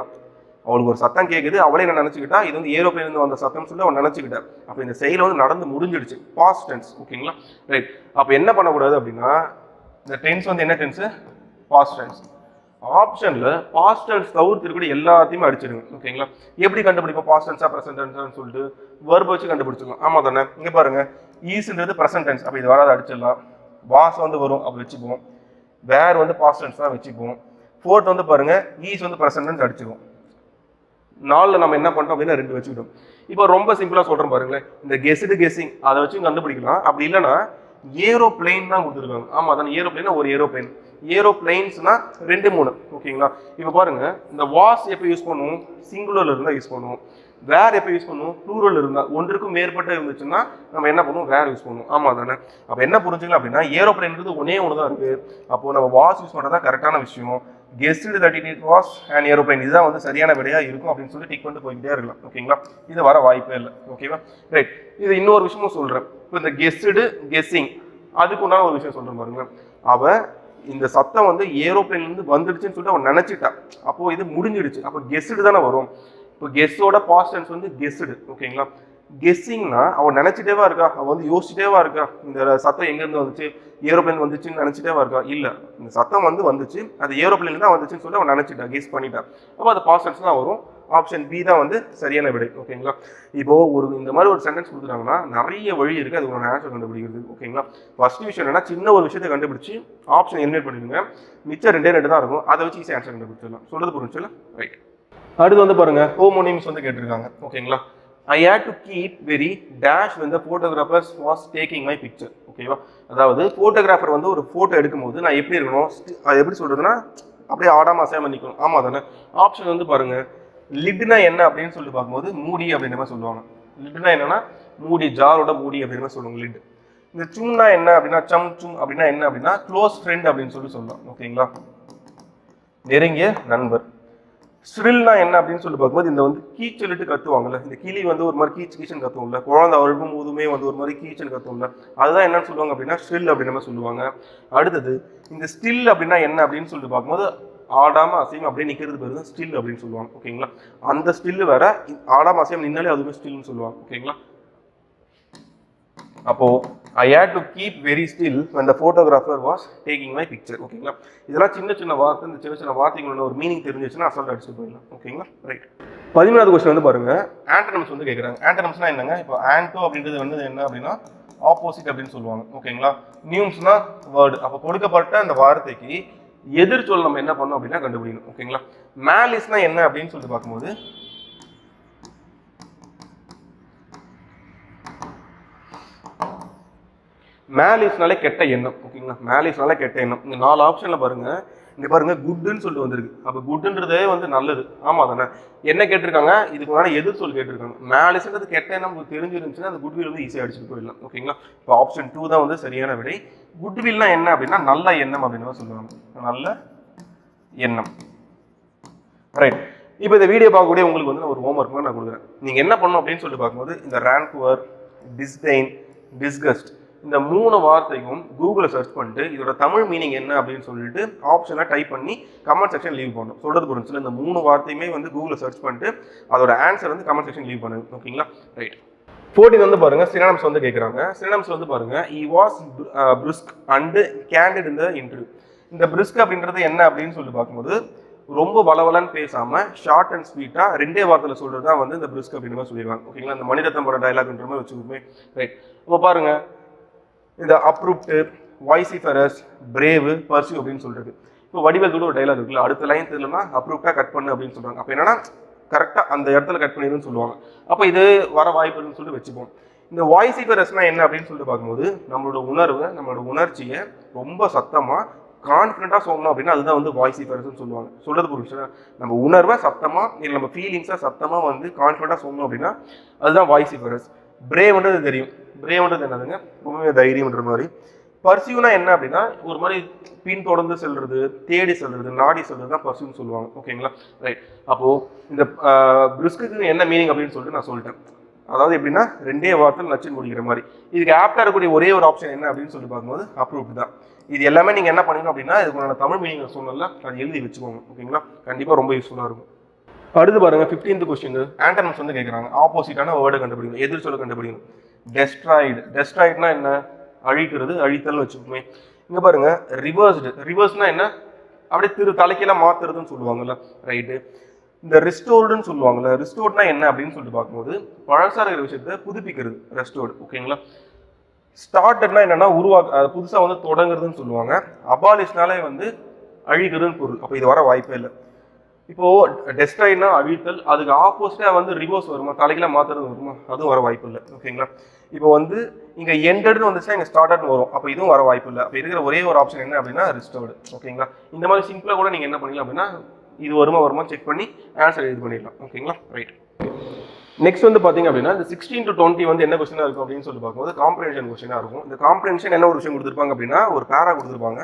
அவளுக்கு ஒரு சத்தம் கேட்குது அவளே என்ன நினச்சிக்கிட்டா இது வந்து ஏரோப்ளேன்லேருந்து வந்த சத்தம் சொல்லி அவன் நினச்சிக்கிட்டா. அப்போ இந்த செயல் வந்து நடந்து முடிஞ்சிடுச்சு. பாஸ்ட் டென்ஸ் ஓகேங்களா ரைட் அப்போ என்ன பண்ணக்கூடாது அப்படின்னா இந்த டென்ஸ் வந்து என்ன டென்ஸு பாஸ்ட் டென்ஸ் ஆப்ஷனில் பாஸ்ட் டென்ஸ் தவிர்த்து எல்லாத்தையுமே அடிச்சிடுங்க ஓகேங்களா எப்படி கண்டுபிடிப்போம்? பாஸ்ட் டென்ஸாக ப்ரெசன்ட் டென்ஸான்னு சொல்லிட்டு வர்ப வச்சு கண்டுபிடிச்சிக்கலாம் ஆமா தானே? இங்கே பாருங்கள் ஈஸ்ன்றது ப்ரெசன்ட் டென்ஸ் அப்போ இது வராது அடிச்சிடலாம். வாஸ் வந்து வரும் அப்போ வச்சுக்குவோம். வேர் வந்து பாஸ்ட் டென்ஸ் தான் வச்சுக்குவோம். ஃபோர்த் வந்து பாருங்கள் ஈஸ் வந்து ப்ரெசன்ட் டென்ஸ் அடிச்சுக்குவோம் நாலில் நம்ம என்ன பண்ணுறோம் அப்படின்னா ரெண்டு வச்சுக்கிட்டோம். இப்போ ரொம்ப சிம்பிளாக சொல்கிறோம் பாருங்களேன். இந்த கெஸ்டு கெஸ்ஸிங் அதை வச்சு கண்டுபிடிக்கலாம். அப்படி இல்லைன்னா ஏரோப்ளைன் தான் கொடுத்துருக்காங்க. ஆமாம் தானே ஏரோப்ளேனா ஒரு ஏரோப்ளேன் ஏரோப்ளைன்ஸ்னா ரெண்டு மூணு. ஓகேங்களா? இப்போ பாருங்க இந்த வாஸ் எப்போ யூஸ் பண்ணுவோம்? சிங்குலரில் இருந்தால் யூஸ் பண்ணுவோம். வேர் எப்போ யூஸ் பண்ணுவோம்? ப்ளூரல் இருந்தால் ஒன்றுக்கும் மேற்பட்ட இருந்துச்சுன்னா நம்ம என்ன பண்ணுவோம்? வேர் யூஸ் பண்ணுவோம். ஆமாம் தானே அப்போ என்ன புரிஞ்சுக்கலாம் அப்படின்னா ஏரோப்ளைன்றது ஒன்னே ஒன்று தான் இருக்குது அப்போது நம்ம வாஸ் யூஸ் பண்ணுறது தான் கரெக்டான விஷயம். கெஸ்டு தேர்ட்டின் இட் வாஸ் அண்ட் ஏரோப்ளைன் இதுதான் வந்து சரியான விடையாக இருக்கும் அப்படின்னு சொல்லி டிக் பண்ணிட்டு போய்கிட்டே இருக்கலாம். ஓகேங்களா இது வர வாய்ப்பே இல்லை. ஓகேவா ரைட் இது இன்னொரு விஷயமும் சொல்கிறேன் இப்போ இந்த கெஸ்டு கெஸ்ஸிங் அதுக்கு உண்டான ஒரு விஷயம் சொல்கிறேன் பாருங்க. அவன் இந்த சத்தம் வந்து ஏரோப்ளைன்லேருந்து வந்துடுச்சுன்னு சொல்லிட்டு அவன் நினச்சிட்டா. அப்போது இது முடிஞ்சிடுச்சு. அப்போ கெஸ்டு தானே வரும். இப்போ கெஸ்ஸோட பாஸ்டன்ஸ் வந்து கெஸ்டு ஓகேங்களா கெஸ்ஸிங்னா அவன் நினைச்சிட்டேவா இருக்கா? அவன் வந்து யோசிச்சிட்டேவா இருக்கா? இந்த சத்தம் எங்க இருந்து வந்துச்சு? ஏரோப்ளேன் வந்துச்சுன்னு நினைச்சிட்டேவா இருக்கா? இல்ல. இந்த சத்தம் வந்து வந்துச்சு. அது ஏரோப்ளேன்ல தான் வந்துச்சுன்னு சொல்லி அவன் நினைச்சிட்டா கெஸ் பண்ணிட்டான் அப்போ அது பாசன்ஸ் தான் வரும். ஆப்ஷன் பி தான் வந்து சரியான விடை. ஓகேங்களா இப்போ ஒரு இந்த மாதிரி ஒரு சென்டென்ஸ் கொடுத்துட்டாங்கன்னா நிறைய வழி இருக்கு. அது ஒரு ஆன்சர் கண்டுபிடிக்கிறது. ஓகேங்களா ஃபர்ஸ்ட் விஷயம் என்னன்னா சின்ன ஒரு விஷயத்தை கண்டுபிடிச்சு ஆப்ஷன் எலிமினேட் பண்ணிடுங்க. மிச்சம் ரெண்டே ரெண்டு தான் இருக்கும். அதை வச்சு ஈஸி ஆன்சர் கண்டுபிடிச்சிடலாம். சொல்றது புரிஞ்சுல ரைட் அடுத்து வந்து பாருங்க. ஹோமோனிம்ஸ் வந்து கேட்டிருக்காங்க. ஓகேங்களா I had to keep very dash when the photographers was taking my picture ஓகேவா அதாவது ஃபோட்டோகிராஃபர் வந்து ஒரு ஃபோட்டோ எடுக்கும்போது நான் எப்படி இருக்கணும் அது எப்படி சொல்கிறதுன்னா அப்படியே ஆடாம அசையாம நிற்கணும் ஆமா தானே? ஆப்ஷன் வந்து பாருங்கள் லிட்னா என்ன அப்படின்னு சொல்லி பார்க்கும்போது மூடி அப்படின்ற மாதிரி சொல்லுவாங்க. லிட்னா என்னன்னா மூடி ஜாரோட மூடி அப்படின்ற மாதிரி சொல்லுவாங்க லிட். இந்த சும்னா என்ன அப்படின்னா சம் சும் அப்படின்னா என்ன அப்படின்னா க்ளோஸ் ஃப்ரெண்ட் அப்படின்னு சொல்லி சொல்லலாம் ஓகேங்களா நெருங்கிய நண்பர். ஸ்ரில்னா என்ன அப்படின்னு சொல்லி பார்க்கும்போது இந்த வந்து கீச் சொல்லிட்டு கத்துவாங்கல்ல இந்த கிளி வந்து ஒரு மாதிரி கீச் கீச்சன் கத்துவோம்ல குழந்தை அழுகும் போதுமே வந்து ஒரு மாதிரி கீச்சன் கத்துவோம்ல அதுதான் என்னன்னு சொல்லுவாங்க அப்படின்னா ஸ்ரில் அப்படின்னு நம்ம சொல்லுவாங்க. அடுத்தது இந்த ஸ்டில் அப்படின்னா என்ன அப்படின்னு சொல்லிட்டு பார்க்கும்போது ஆடாம அசையும் அப்படியே நிற்கிறது பேர் தான் ஸ்டில் அப்படின்னு சொல்லுவாங்க ஓகேங்களா? அந்த ஸ்டில் வேற ஆடாம அசையம் நின்னாலே அதுவுமே ஸ்டில்னு சொல்லுவாங்க ஓகேங்களா? அப்போ I had to keep very still அந்த photographer was taking my picture ஓகேங்களா இதெல்லாம் சின்ன சின்ன வார்த்தை இந்த சின்ன சின்ன வார்த்தைகளோட ஒரு மீனிங் தெரிஞ்சிச்சுன்னா அசால்ட் அடிச்சு போயிடலாம் ஓகேங்களா ரைட் பதிமூணாவது கொஸ்டின் வந்து பாருங்க. ஆண்டனம்ஸ் வந்து கேட்குறாங்க ஆண்டனம்ஸ்னா என்னங்க? இப்போ ஆண்டோ அப்படின்றது வந்து என்ன அப்படின்னா ஆப்போசிட் அப்படின்னு சொல்லுவாங்க ஓகேங்களா நியூம்ஸ்னா வேர்டு அப்போ கொடுக்கப்பட்ட அந்த வார்த்தைக்கு எதிர் சொல் நம்ம என்ன பண்ணோம் அப்படின்னா கண்டுபிடிக்கணும் ஓகேங்களா மேலிஸ்னா என்ன அப்படின்னு சொல்லிட்டு பார்க்கும்போது மேலிஸ்னாலே கெட்ட எண்ணம் ஓகேங்களா? மேலிஸ்னாலே கெட்ட எண்ணம். இந்த நாலு ஆப்ஷனில் பாருங்கள் இங்கே பாருங்கள் குட்டுன்னு சொல்லிட்டு வந்திருக்கு. அப்போ குட்டுன்றதே வந்து நல்லது. ஆமாம் தானே? என்ன கேட்டிருக்காங்க? இதுக்கு முன்னாடி எதிர் சொல்லி கேட்டிருக்காங்க? மேலிஸ்ன்றது கெட்ட எண்ணம் உங்களுக்கு தெரிஞ்சிருந்துச்சுன்னா அந்த குட்வில் வந்து ஈஸியாக அடிச்சுட்டு போயிடலாம் ஓகேங்களா? இப்போ ஆப்ஷன் டூ தான் வந்து சரியான விடை. குட்வில்னா என்ன அப்படின்னா நல்ல எண்ணம் அப்படின்னு தான் சொல்லுவாங்க. நல்ல எண்ணம். ரைட் இப்போ இந்த வீடியோ பார்க்கக்கூடிய உங்களுக்கு வந்து நான் ஒரு ஹோம் மாதிரி நான் கொடுக்குறேன். நீங்கள் என்ன பண்ணணும் அப்படின்னு சொல்லிட்டு பார்க்கும்போது இந்த ரேங்க் டிஸ்டைன் டிஸ்கஸ்ட் இந்த மூணு வார்த்தைக்கும் கூகுளில் சர்ச் பண்ணிட்டு இதோட தமிழ் மீனிங் என்ன அப்படின்னு சொல்லிட்டு ஆப்ஷனாக டைப் பண்ணி கமெண்ட் செக்ஷன் லீவ் பண்ணணும் சொல்கிறது புரிஞ்சு இந்த மூணு வார்த்தையுமே வந்து கூகுளில் சர்ச் பண்ணிட்டு அதோட ஆன்சர் வந்து கமெண்ட் செக்ஷன் லீவ் பண்ணுங்க. ஓகேங்களா? ரைட் ஃபோர்டீன் வந்து பாருங்க. சினானம்ஸ் வந்து கேட்குறாங்க சினானம்ஸ் வந்து பாருங்க. He was brisk and candid இந்த இன்டர்வியூ இந்த பிரிஸ்க் அப்படின்றது என்ன அப்படின்னு சொல்லி பார்க்கும்போது ரொம்ப வளவலன்னு பேசாமல் ஷார்ட் அண்ட் ஸ்வீட்டாக ரெண்டே வார்த்தையில் சொல்கிறது தான் வந்து இந்த பிரிஸ்க் அப்படின்னு மாதிரி சொல்லிடுவாங்க. ஓகேங்களா? இந்த மணிரத்னம் பட டைலாக்ன்ற மாதிரி வச்சுக்கோமே. ரைட் இப்போ பாருங்கள் இந்த அப்ரூப்டு வாய்ஸிஃபரஸ் பிரேவு பர்சியூ அப்படின்னு சொல்றது. இப்போ வடிவேல் கூட ஒரு டைலாக் இருக்குல்ல அடுத்த லைன் தெரியலனா அப்ரூவ்டாக கட் பண்ணு அப்படின்னு சொல்கிறாங்க அப்போ என்னன்னா கரெக்டாக அந்த இடத்துல கட் பண்ணிடுன்னு சொல்லுவாங்க. அப்போ இது வர வாய்ப்புன்னு சொல்லிட்டு வச்சுப்போம். இந்த வாய்ஸிஃபரஸ்னால் என்ன அப்படின்னு சொல்லிட்டு பார்க்கும்போது நம்மளோட உணர்வை நம்மளோட உணர்ச்சியை ரொம்ப சத்தமாக கான்ஃபிடண்ட்டாக சொல்லணும் அப்படின்னா அதுதான் வந்து வாய்ஸிஃபரஸ்னு சொல்லுவாங்க. சொல்கிறது புரிஞ்சுன்னா நம்ம உணர்வை சத்தமாக இல்லை நம்ம ஃபீலிங்ஸாக சத்தமாக வந்து கான்ஃபிடண்ட்டாக சொல்லணும் அப்படின்னா அதுதான் வாய்ஸிஃபரஸ் பிரேவ்ன்றது தெரியும். பிரேவ்ன்றது என்னதுங்க? ரொம்பவே தைரியம்ன்ற மாதிரி. பர்சியூனா என்ன அப்படின்னா ஒரு மாதிரி பின் தொடர்ந்து செல்றது தேடி செல்றது நாடி செல்றது தான் பர்சியூன்னு சொல்லுவாங்க. ஓகேங்களா? ரைட் அப்போ இந்த பிரிஸ்க்கு என்ன மீனிங் அப்படின்னு சொல்லிட்டு நான் சொல்லிட்டேன். அதாவது எப்படின்னா ரெண்டே வார்த்தையில் நச்சுன்னு முடிக்கிற மாதிரி. இதுக்கு ஆப்டாக இருக்கக்கூடிய ஒரே ஒரு ஆப்ஷன் என்ன அப்படின்னு சொல்லி பார்க்கும்போது அப்ரூவ்ட் தான். இது எல்லாமே நீங்கள் என்ன பண்ணணும் அப்படின்னா இதுக்கு தமிழ் மீனிங் சொன்னல அது எழுதி வச்சுக்கோங்க. ஓகேங்களா? கண்டிப்பாக ரொம்ப யூஸ்ஃபுல்லாக இருக்கும். அடுத்து பாருங்க 15th கொஸ்டின் ஆண்டனம்ஸ் வந்து கேட்குறாங்க ஆப்போசிட்டான வேர்டை கண்டுபிடிக்கணும். எதிர் சொல்ல கண்டுபிடிக்கணும். டெஸ்ட்ராய்டு டெஸ்ட்ராய்டுனா என்ன? அழிக்கிறது அழித்தல்னு வச்சுக்கோமே. இங்கே பாருங்க ரிவர்ஸ்டு ரிவர்ஸ்னா என்ன? அப்படியே திரு தலைக்கெல்லாம் மாத்துறதுன்னு சொல்லுவாங்கல்ல. ரைட்டு இந்த ரிஸ்டோர்டுன்னு சொல்லுவாங்கல்ல. ரிஸ்டோர்ட்னா என்ன அப்படின்னு சொல்லிட்டு பார்க்கும்போது பழசா இருக்கிற விஷயத்த புதுப்பிக்கிறது. ரெஸ்டோர்டு ஓகேங்களா ஸ்டார்டட்னா என்னன்னா உருவாக்க அது வந்து தொடங்குறதுன்னு சொல்லுவாங்க. அபாலிஷ்னாலே வந்து அழிக்கிறதுன்னு பொருள். அப்போ இது வர வாய்ப்பே இல்லை. இப்போ டெஸ்ட்ராய்னா அழித்தல் அதுக்கு ஆப்போசிட்டா வந்து ரிவர்ஸ் வருமா? தலைகளை மாத்துறது வருமா? அதுவும் வர வாய்ப்பு இல்லை. ஓகேங்களா இப்போ வந்து இங்க எண்டட்னு வந்துச்சுன்னா இங்க ஸ்டார்டட்னு வரும். அப்போ இதுவும் வர வாய்ப்பு இல்லை. அப்போ இருக்கிற ஒரே ஒரு ஆப்ஷன் என்ன அப்படின்னா ரிஸ்டோர்டு ஓகேங்களா இந்த மாதிரி சிம்பிளா கூட நீங்க என்ன பண்ணலாம் அப்படின்னா இது வருமா வருமா செக் பண்ணி ஆன்சர் இது பண்ணிடலாம். ஓகேங்களா ரைட் நெக்ஸ்ட் வந்து பாத்தீங்க அப்படின்னா இந்த சிக்ஸ்டீன் டு டுவெண்ட்டி வந்து என்ன கொஸ்டினா இருக்கும் அப்படின்னு சொல்லி பார்க்கும்போது காம்ப்ரென்ஷன் கொஸ்டினா இருக்கும். இந்த காம்ப்ரென்ஷன் என்ன ஒரு விஷயம் கொடுத்துருப்பாங்க அப்படின்னா ஒரு பேரா கொடுத்துருப்பாங்க.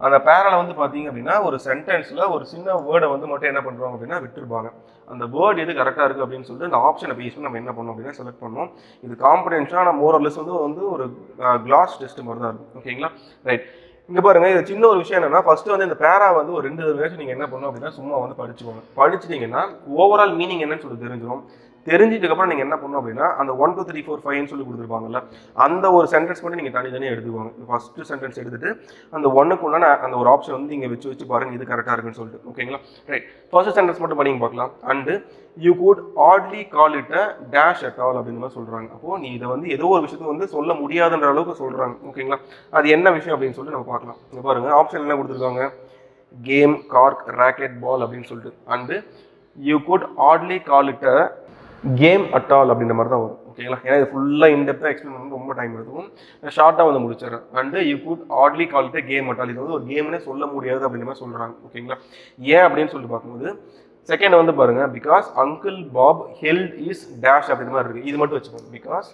அந்த பேரால வந்து பார்த்தீங்க அப்படின்னா ஒரு சென்டென்ஸில் ஒரு சின்ன வேர்டை வந்து மட்டும் என்ன பண்ணுறோம் அப்படின்னா விட்டுருப்பாங்க அந்த வேர்டு எது கரெக்டாக இருக்குது அப்படின்னு சொல்லிட்டு அந்த ஆப்ஷனை பேஸ் பண்ணி நம்ம என்ன பண்ணோம் அப்படின்னா செலக்ட் பண்ணோம் இது காம்ப்ரஹென்ஷன் நம்ம மோரல்லஸ் வந்து வந்து ஒரு கிளாஸ் டெஸ்ட் மாதிரி தான் இருக்கும். ஓகேங்களா ரைட் இங்கே பாருங்கள் இது சின்ன ஒரு விஷயம் என்னன்னா ஃபஸ்ட்டு வந்து இந்த பேரா வந்து ஒரு ரெண்டு வருஷம் நீங்கள் என்ன பண்ணணும் அப்படின்னா சும்மா வந்து படிச்சுக்கோங்க. படிச்சிட்டிங்கன்னா ஓவரால் மீனிங் என்னன்னு சொல்லி தெரிஞ்சிடும் தெரிஞ்சதுக்கப்புறம் நீங்கள் என்ன பண்ணணும் அப்படின்னா அந்த ஒன் டூ த்ரீ ஃபோர் ஃபைவ்னு சொல்லி கொடுத்துருப்பாங்கல்ல அந்த ஒரு சென்டென்ஸ் மட்டும் நீங்கள் தனி தனியாக எடுத்துக்குவாங்க ஃபஸ்ட்டு சென்டென்ஸ் எடுத்துட்டு அந்த ஒன்றுக்கு உண்டான அந்த ஒரு ஆப்ஷன் வந்து இங்கே வச்சு வச்சு பாருங்கள் இது கரெக்டாக இருக்குன்னு சொல்லிட்டு. ஓகேங்களா ரைட் ஃபர்ஸ்ட் சென்டென்ஸ் மட்டும் படிங்க பார்க்கலாம். And you could hardly call it a dash at all அப்படின்னு மாதிரி சொல்கிறாங்க அப்போது நீ இதை வந்து ஏதோ ஒரு விஷயத்த வந்து சொல்ல முடியாதுன்ற அளவுக்கு சொல்கிறாங்க ஓகேங்களா அது என்ன விஷயம் அப்படின்னு சொல்லிட்டு நம்ம பார்க்கலாம். இங்கே பாருங்கள் ஆப்ஷன் என்ன கொடுத்துருக்காங்க? கேம் கார்க் ராக்கெட் பால் அப்படின்னு சொல்லிட்டு. And you could hardly call it a game at all அப்படின்ற மாதிரி தான் வரும். ஓகேங்களா ஏன்னா இது ஃபுல்லாக இன்டெப்த்தாக எக்ஸ்பிளைன் பண்ண ரொம்ப டைம் எடுத்துக்கும் ஷார்ட்டாக வந்து முடிச்சிடறேன். And you could hardly call game at all இது வந்து ஒரு கேம்னே சொல்ல முடியாது அப்படின்ற மாதிரி சொல்கிறாங்க ஓகேங்களா ஏன் அப்படின்னு சொல்லி பார்க்கும்போது செகண்ட் வந்து பாருங்க. Because uncle Bob held his dash அப்படின்ற மாதிரி இருக்குது இது மட்டும் வச்சுக்கோங்க. Because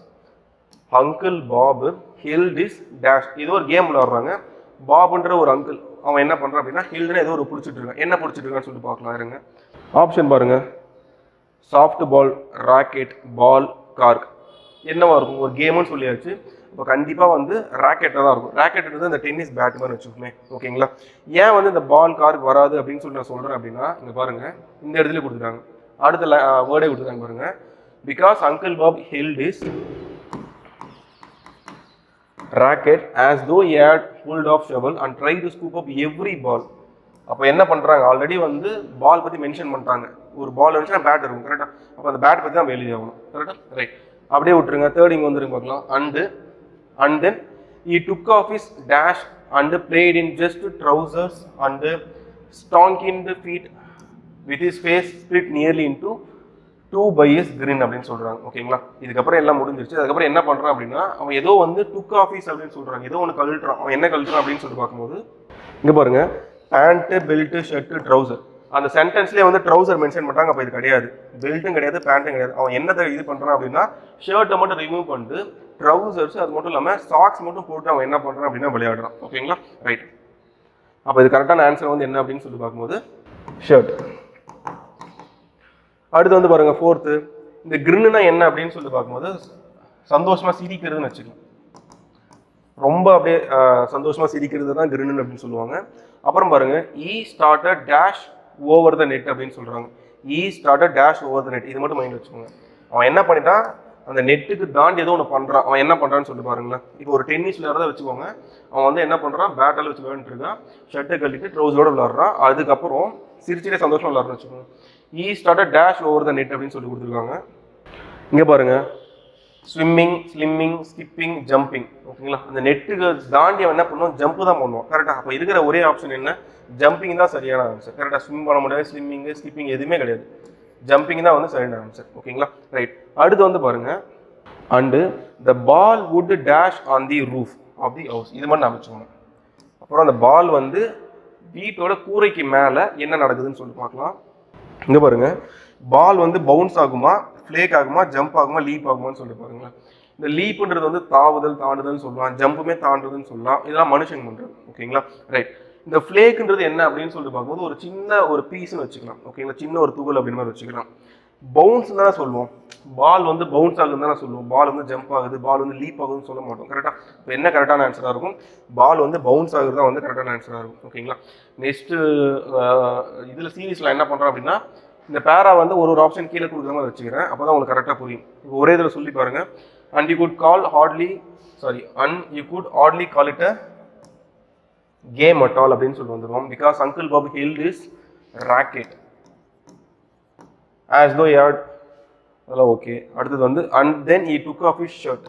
uncle Bob held his dash ஏதோ ஒரு கேம் விளாடுறாங்க பாபுன்ற ஒரு அங்கிள் அவன் என்ன பண்ணுறான் அப்படின்னா ஹில்டுன்னு ஏதோ ஒரு பிடிச்சிட்டு இருக்கான். என்ன பிடிச்சிட்டு இருக்கான்னு சொல்லிட்டு பார்க்கலாம். இருங்க. ஆப்ஷன் பாருங்க. Soft ball racket ball cork என்னவா இருக்கும்? ஒரு கேமுன்னு சொல்லியாச்சு. இப்போ கண்டிப்பாக வந்து ராக்கெட்டாக தான் இருக்கும். ராக்கெட் இந்த டென்னிஸ் பேட் மாதிரி வச்சுக்கோமே. ஓகேங்களா ஏன் வந்து இந்த பால் கார்க் வராது அப்படின்னு சொல்லி நான் சொல்கிறேன் அப்படின்னா இங்கே பாருங்கள் இந்த இடத்துல கொடுத்துட்டாங்க. அடுத்த வேர்டே கொடுத்துட்டாங்க பாருங்கள் because uncle Bob held his racket as though it hold of shovel and try to scoop up every ball அப்போ என்ன பண்ணுறாங்க ஆல்ரெடி வந்து பால் பற்றி மென்ஷன் பண்ணிட்டாங்க. ஒரு பால் வந்துச்சுன்னா பேட் இருக்கும் கரெக்டாக அப்போ அந்த பேட் பற்றி தான் வெளியே ஆகணும் கரெக்டாக ரைட் அப்படியே விட்டுருங்க. தேர்ட் இங்கே வந்துருங்க பார்க்கலாம். And and then he took off his dash and played in just trousers and stank in the feet with his face split nearly in two two by his grin அப்படின்னு சொல்கிறாங்க ஓகேங்களா இதுக்கப்புறம் எல்லாம் முடிஞ்சிருச்சு. அதுக்கப்புறம் என்ன பண்ணுறான் அப்படின்னா அவன் ஏதோ வந்து டுக் ஆஃபீஸ் அப்படின்னு சொல்கிறாங்க ஏதோ ஒன்று கழட்டுறான். அவன் என்ன கழட்டுறான் அப்படின்னு சொல்லி பார்க்கும்போது இங்கே பாருங்கள் பேண்ட்டு பெல்ட்டு ஷர்ட்டு ட்ரௌசர் அந்த சென்டென்ஸ்லேயே வந்து ட்ரௌசர் மென்ஷன் பண்ணுறாங்க அப்போ இது கிடையாது. பெல்ட்டும் கிடையாது பேண்ட்டும் கிடையாது. அவன் என்னத்தை இது பண்ணுறான் அப்படின்னா ஷர்ட்டை மட்டும் ரிமூவ் பண்ணிட்டு ட்ரௌசர்ஸ் அது மட்டும் இல்லாமல் சாக்ஸ் மட்டும் போட்டு அவன் என்ன பண்ணுறான் அப்படின்னா விளையாடுறான். ஓகேங்களா ரைட் அப்போ இது கரெக்டான ஆன்சர் வந்து என்ன அப்படின்னு சொல்லி பார்க்கும்போது ஷர்ட் அடுத்து வந்து பாருங்கள் ஃபோர்த்து இந்த கிரின்னுனா என்ன அப்படின்னு சொல்லி பார்க்கும்போது சந்தோஷமாக சிரிக்கிறதுன்னு வச்சுக்கலாம். ரொம்ப அப்படியே சந்தோஷமாக சிரிக்கிறது தான் கிரின்னு அப்படின்னு சொல்லுவாங்க. அப்புறம் பாருங்கள் he started dash over the net அப்படின்னு சொல்கிறாங்க he start dash over the net இது மட்டும் மைண்ட் வச்சுக்கோங்க. அவன் என்ன பண்ணிட்டான்? அந்த நெட்டுக்கு தாண்டி ஏதோ ஒன்று பண்ணுறான் அவன் என்ன பண்ணுறான்னு சொல்லி பாருங்களேன். இப்போ ஒரு டென்னிஸ் விளையாடுறத வச்சுக்கோங்க. அவன் வந்து என்ன பண்ணுறான் பேட்டில் வச்சு விளையாண்டுருக்கான் ஷர்ட்டை கட்டிட்டு ட்ரௌசரோட விளாட்றான் அதுக்கப்புறம் சிரிச்சிட்டே சந்தோஷம் விளையாடுறேன்னு வச்சுக்கோங்க. He start dash over the net அப்படின்னு சொல்லி கொடுத்துருக்காங்க. இங்கே பாருங்கள் ஸ்விம்மிங் ஸ்லிம்மிங் ஸ்கிப்பிங் ஜம்பிங் ஓகேங்களா அந்த நெட்டுக்கு தாண்டி அவன் என்ன பண்ணுவோம் ஜம்ப் தான் பண்ணுவோம் கரெக்டாக அப்போ இருக்கிற ஒரே ஆப்ஷன் என்ன? ஜம்பிங் தான் சரியான ஆன்சர் கரெக்டாக ஸ்விம் பண்ண முடியாது. ஸ்லிம்மிங்கு ஸ்கிப்பிங் எதுவுமே கிடையாது. ஜம்பிங் தான் வந்து சரியான ஆன்சர் ஓகேங்களா ரைட் அடுத்து வந்து பாருங்க. And the ball would dash on the roof of the house இது மாதிரி அமைச்சுக்கணும் அப்புறம் அந்த பால் வந்து வீட்டோட கூரைக்கு மேலே என்ன நடக்குதுன்னு சொல்லி பார்க்கலாம். இங்கே பாருங்க. பால் வந்து பவுன்ஸ் ஆகுமா? ஃப்ளேக் ஆகுமா ஜம்ப் ஆகுமா லீப் ஆகுமான்னு சொல்லி பாருங்களேன். இந்த லீப்புன்றது வந்து தாவுதல் தாண்டுதல்னு சொல்லலாம் ஜம்புமே தாண்டுறதுன்னு சொல்லலாம். இதெல்லாம் மனுஷன் பண்றது. ஓகேங்களா? ரைட் இந்த ஃப்ளேக்குன்றது என்ன அப்படின்னு சொல்லிட்டு பார்க்கும்போது ஒரு சின்ன ஒரு பீஸ்னு வச்சுக்கலாம். ஓகேங்களா? சின்ன ஒரு துகள் அப்படின்னு மாதிரி வச்சுக்கலாம். பவுன்ஸ் தானே சொல்லுவோம். பால் வந்து பவுன்ஸ் ஆகுதுன்னு தானே சொல்லுவோம். பால் வந்து ஜம்ப் ஆகுது. பால் வந்து லீப் ஆகுதுன்னு சொல்ல மாட்டோம். கரெக்டாக இப்போ என்ன கரெக்டான ஆன்சராக இருக்கும்? பால் வந்து பவுன்ஸ் ஆகுது தான் வந்து கரெக்டான ஆன்சராக இருக்கும். ஓகேங்களா? நெக்ஸ்ட்டு இதில் சீரீஸில் என்ன பண்ணுறோம் அப்படின்னா இந்த பேரா வந்து ஒரு ஒரு ஆப்ஷன் கீழே கொடுக்குற மாதிரி வச்சுக்கிறேன். அப்போ தான் உங்களுக்கு கரெக்டாக புரியும். இப்போ ஒரே இதில் சொல்லி பாருங்க. And you could call hardly sorry and you could hardly call it a game at all அப்படின்னு சொல்லி வந்துடுவோம் because uncle Bob held his racket as though yard அதெல்லாம் ஓகே அடுத்தது வந்து and then he took off his shirt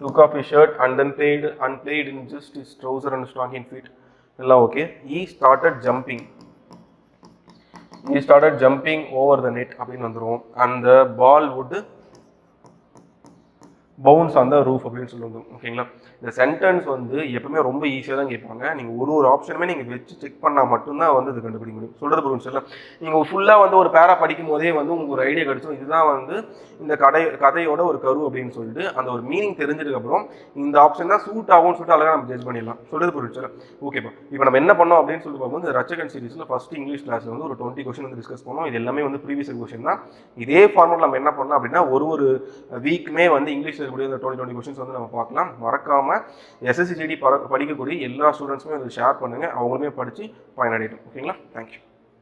took off his shirt and then played and in just his trousers and strong in feet எல்லாம் okay he started jumping he started jumping over the net அப்படின்னு வந்துடும் அந்த ball வுட்டு bounce on the roof அப்படின்னு சொல்லுவாங்க ஓகேங்களா இந்த sentence வந்து எப்பவுமே ரொம்ப ஈஸியாக தான் கேட்பாங்க. நீங்கள் ஒரு ஒரு ஆப்ஷனுமே நீங்கள் வச்சு செக் பண்ணால் மட்டும்தான் வந்து இது கண்டுபிடிக்க முடியும். சொல்கிறது புரியும் சார் நீங்கள் ஃபுல்லாக வந்து ஒரு பேரா படிக்கும் போதே வந்து உங்களுக்கு ஒரு ஐடியா கிடைச்சிடும். இதுதான் வந்து இந்த கடை கதையோட ஒரு கரு அப்படின்னு சொல்லிட்டு அந்த ஒரு மீனிங் தெரிஞ்சதுக்கப்புறம் இந்த ஆப்ஷன் தான் சூட் ஆகும்னு சொல்லிட்டு அழகாக நம்ம ஜட்ஜ் பண்ணிடலாம். சொல்கிறது புரியும் சார் ஓகேப்பா இப்போ நம்ம என்ன பண்ணோம் அப்படின்னு சொல்லிட்டு பார்க்கும்போது இந்த ரச்சகன் சீரிஸில் ஃபர்ஸ்ட் இங்கிலீஷ் கிளாஸில் வந்து ஒரு டுவெண்ட்டி கொஸ்டின் வந்து டிஸ்கஸ் பண்ணோம். இது எல்லாமே வந்து ப்ரீவியஸ் கொஸ்டின் தான். இதே ஃபார்மெட் நம்ம என்ன பண்ணலாம் அப்படின்னா ஒரு ஒரு வீக்குமே வந்து இங்கிலீஷில் இருக்கக்கூடிய இந்த டுவெண்ட்டி டுவெண்ட்டி கொஸ்டின்ஸ் வந்து நம்ம பார்க்கலாம். மறக்காமல் எஸ்எஸ்சி ஜிடி படிக்கக்கூடிய எல்லா ஸ்டூடெண்ட்ஸுமே அதை ஷேர் பண்ணுங்கள் அவங்களுமே படித்து பயனடையட்டும் ஓகேங்களா தேங்க்யூ